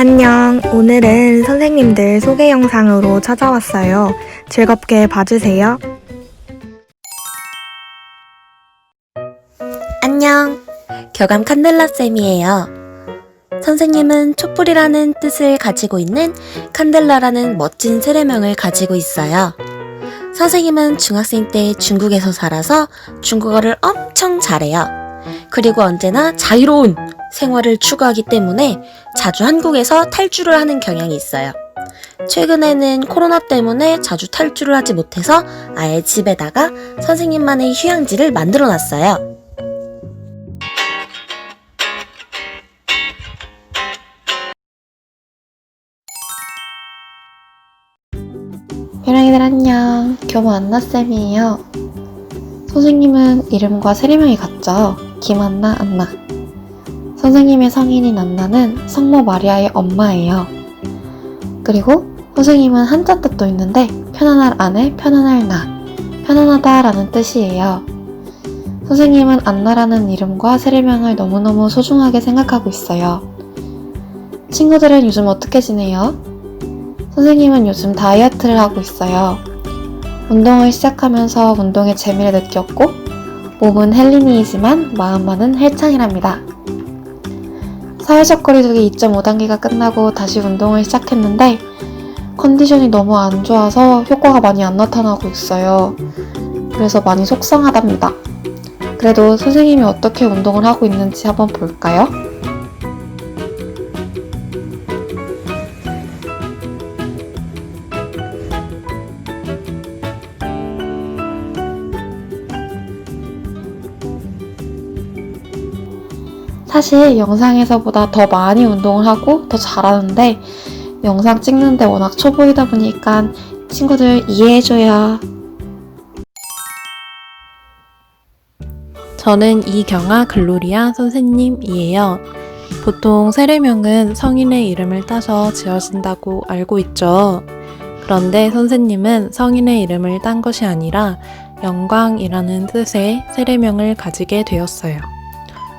안녕. 오늘은 선생님들 소개 영상으로 찾아왔어요. 즐겁게 봐주세요. 안녕. 교감 칸델라쌤이에요. 선생님은 촛불이라는 뜻을 가지고 있는 칸델라라는 멋진 세례명을 가지고 있어요. 선생님은 중학생 때 중국에서 살아서 중국어를 엄청 잘해요. 그리고 언제나 자유로운 생활을 추구하기 때문에 자주 한국에서 탈주를 하는 경향이 있어요. 최근에는 코로나 때문에 자주 탈주를 하지 못해서 아예 집에다가 선생님만의 휴양지를 만들어 놨어요. 벼랑이들 안녕. 교모 안나쌤이에요. 선생님은 이름과 세례명이 같죠? 김안나, 안나. 선생님의 성인인 안나는 성모 마리아의 엄마예요. 그리고 선생님은 한자 뜻도 있는데 편안할 안에 편안할 나, 편안하다라는 뜻이에요. 선생님은 안나라는 이름과 세례명을 너무너무 소중하게 생각하고 있어요. 친구들은 요즘 어떻게 지내요? 선생님은 요즘 다이어트를 하고 있어요. 운동을 시작하면서 운동의 재미를 느꼈고, 몸은 헬린이이지만 마음만은 헬창이랍니다. 사회적 거리두기 2.5단계가 끝나고 다시 운동을 시작했는데, 컨디션이 너무 안 좋아서 효과가 많이 안 나타나고 있어요. 그래서 많이 속상하답니다. 그래도 선생님이 어떻게 운동을 하고 있는지 한번 볼까요? 사실 영상에서보다 더 많이 운동을 하고 더 잘하는데 영상 찍는데 워낙 초보이다 보니까 친구들 이해해줘요. 저는 이경아 글로리아 선생님이에요. 보통 세례명은 성인의 이름을 따서 지어진다고 알고 있죠. 그런데 선생님은 성인의 이름을 딴 것이 아니라 영광이라는 뜻의 세례명을 가지게 되었어요.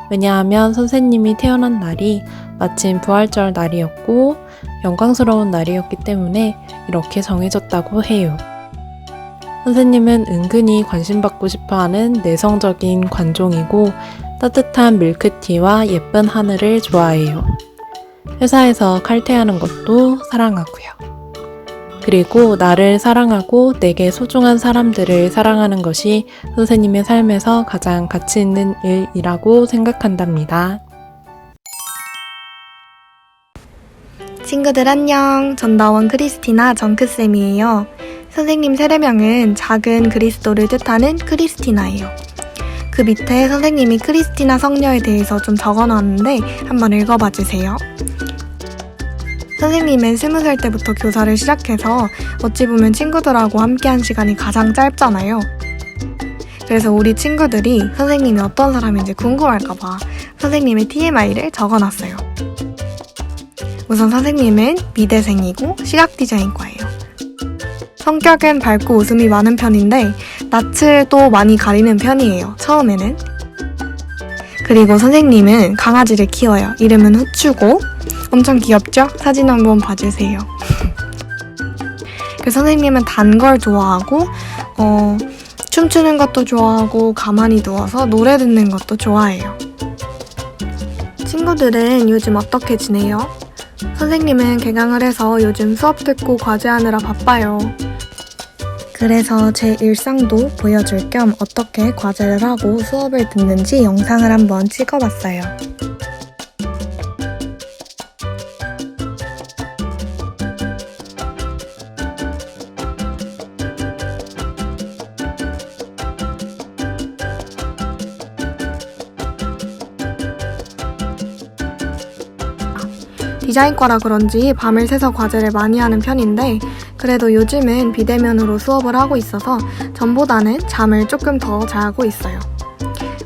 왜냐하면 선생님이 태어난 날이 마침 부활절 날이었고 영광스러운 날이었기 때문에 이렇게 정해졌다고 해요. 선생님은 은근히 관심받고 싶어 하는 내성적인 관종이고 따뜻한 밀크티와 예쁜 하늘을 좋아해요. 회사에서 칼퇴하는 것도 사랑하고요. 그리고 나를 사랑하고 내게 소중한 사람들을 사랑하는 것이 선생님의 삶에서 가장 가치 있는 일이라고 생각한답니다. 친구들 안녕. 전다원 크리스티나 정크쌤이에요. 선생님 세례명은 작은 그리스도를 뜻하는 크리스티나예요. 그 밑에 선생님이 크리스티나 성녀에 대해서 좀 적어 놨는데 한번 읽어봐 주세요. 선생님은 스무 살 때부터 교사를 시작해서 어찌 보면 친구들하고 함께한 시간이 가장 짧잖아요. 그래서 우리 친구들이 선생님이 어떤 사람인지 궁금할까봐 선생님의 TMI를 적어놨어요. 우선 선생님은 미대생이고 시각 디자인과예요. 성격은 밝고 웃음이 많은 편인데 낯을 많이 가리는 편이에요. 처음에는. 그리고 선생님은 강아지를 키워요. 이름은 후추고 엄청 귀엽죠? 사진 한번 봐주세요. 그 선생님은 단 걸 좋아하고 어, 춤추는 것도 좋아하고 가만히 누워서 노래 듣는 것도 좋아해요. 친구들은 요즘 어떻게 지내요? 선생님은 개강을 해서 요즘 수업 듣고 과제하느라 바빠요. 그래서 제 일상도 보여줄 겸 어떻게 과제를 하고 수업을 듣는지 영상을 한번 찍어봤어요. 디자인과라 그런지 밤을 새서 과제를 많이 하는 편인데 그래도 요즘은 비대면으로 수업을 하고 있어서 전보다는 잠을 조금 더 자고 있어요.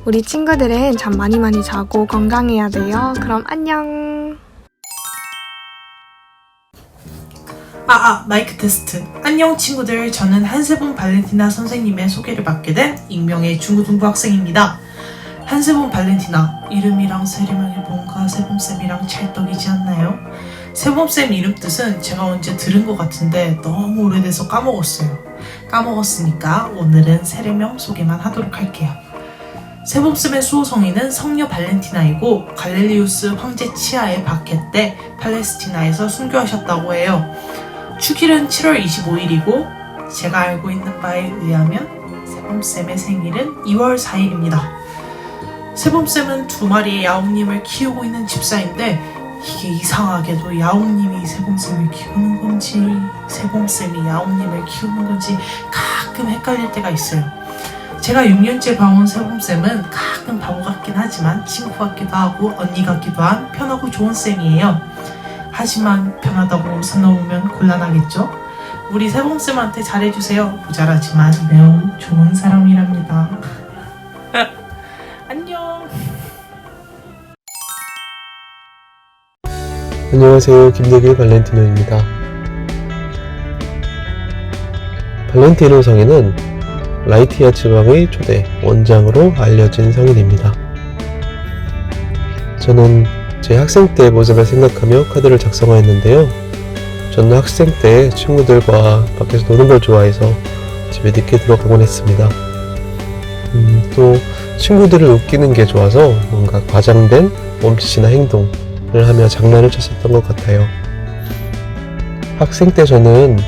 우리 친구들은 잠 많이 많이 자고 건강해야 돼요. 그럼 안녕. 아, 아, 마이크 테스트. 안녕 친구들. 저는 한세본 발렌티나 선생님의 소개를 받게 된 익명의 중고등부 학생입니다. 한세본 발렌티나 이름이랑 세례명이 뭔가 세봄쌤이랑 찰떡이지 않나요? 세범쌤 이름 뜻은 제가 언제 들은 것 같은데 너무 오래돼서 까먹었어요. 까먹었으니까 오늘은 세례명 소개만 하도록 할게요. 세범쌤의 수호 성인은 성녀 발렌티나이고 갈렐리우스 황제 치아의 박해 때 팔레스티나에서 순교하셨다고 해요. 축일은 7월 25일이고 제가 알고 있는 바에 의하면 세범쌤의 생일은 2월 4일입니다. 세범쌤은 두 마리의 야옹님을 키우고 있는 집사인데 이게 이상하게도 야옹님이 세범쌤을 키우는 건지 세범쌤이 야옹님을 키우는 건지 가끔 헷갈릴 때가 있어요. 제가 6년째 봐온 세범쌤은 가끔 바보 같긴 하지만 친구 같기도 하고 언니 같기도 한 편하고 좋은 쌤이에요. 하지만 편하다고 선 넘으면 곤란하겠죠? 우리 세범쌤한테 잘해주세요. 모자라지만 매우 좋은 사람이랍니다. 안녕하세요. 김대길 발렌티노입니다. 발렌티노 성인은 라이티아 지방의 초대 원장으로 알려진 성인입니다. 저는 제 학생 때 모습을 생각하며 카드를 작성하였는데요. 저는 학생 때 친구들과 밖에서 노는 걸 좋아해서 집에 늦게 들어가곤 했습니다. 음, 또 친구들을 웃기는 게 좋아서 뭔가 과장된 몸짓이나 행동, 을 하며 장난을 쳤었던 것 같아요. 학생 때 저는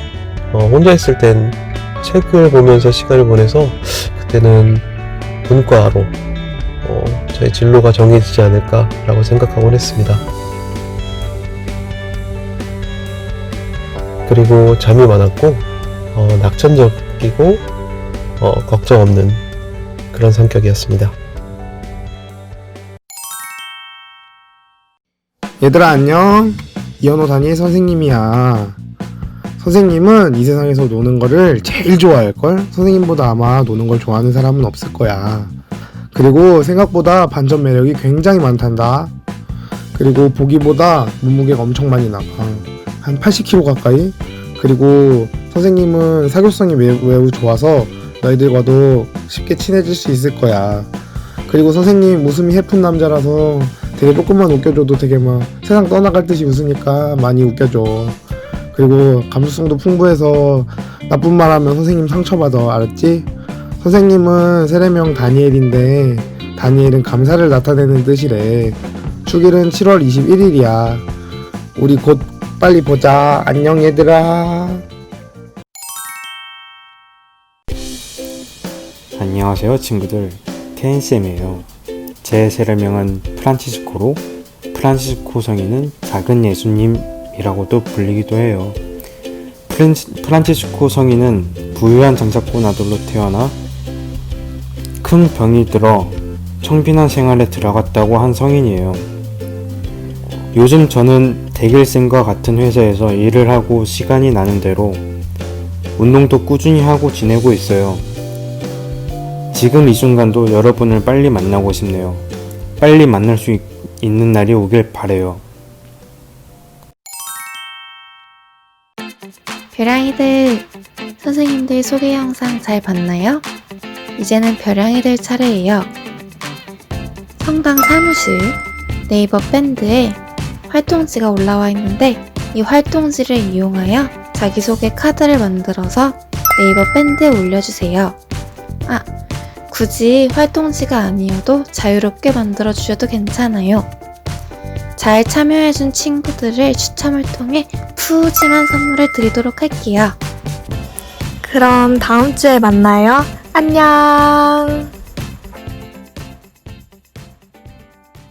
어, 혼자 있을 땐 책을 보면서 시간을 보내서 그때는 문과로 어, 저의 진로가 정해지지 않을까라고 생각하곤 했습니다. 그리고 잠이 많았고 어, 낙천적이고 어, 걱정 없는 그런 성격이었습니다. 얘들아 안녕. 이현호 담임 선생님이야. 선생님은 이 세상에서 노는 거를 제일 좋아할걸? 선생님보다 아마 노는 걸 좋아하는 사람은 없을 거야. 그리고 생각보다 반전 매력이 굉장히 많단다. 그리고 보기보다 몸무게가 엄청 많이 나가 한 80kg 가까이? 그리고 선생님은 사교성이 매- 매우 좋아서 너희들과도 쉽게 친해질 수 있을 거야. 그리고 선생님 웃음이 해픈 남자라서 되게 조금만 웃겨줘도 되게 막 세상 떠나갈 듯이 웃으니까 많이 웃겨줘. 그리고 감수성도 풍부해서 나쁜 말 하면 선생님 상처받아. 알았지? 선생님은 세례명 다니엘인데 다니엘은 감사를 나타내는 뜻이래. 축일은 7월 21일이야. 우리 곧 빨리 보자. 안녕 얘들아. 안녕하세요 친구들 케인쌤이에요 제 세례명은 프란치스코로 프란치스코 성인은 작은 예수님이라고도 불리기도 해요. 프란치, 프란치스코 성인은 부유한 장사꾼 아들로 태어나 큰 병이 들어 청빈한 생활에 들어갔다고 한 성인이에요. 요즘 저는 대길쌤과 같은 회사에서 일을 하고 시간이 나는 대로 운동도 꾸준히 하고 지내고 있어요 지금 이 순간도 여러분을 빨리 만나고 싶네요. 빨리 만날 수 있, 있는 날이 오길 바래요. 별양이들, 선생님들 소개 영상 잘 봤나요? 이제는 별양이들 차례예요. 성당 사무실, 네이버 밴드에 활동지가 올라와 있는데 이 활동지를 이용하여 자기소개 카드를 만들어서 네이버 밴드에 올려주세요. 아, 굳이 활동지가 아니어도 자유롭게 만들어 주셔도 괜찮아요. 잘 참여해준 친구들을 추첨을 통해 푸짐한 선물을 드리도록 할게요. 그럼 다음 주에 만나요. 안녕.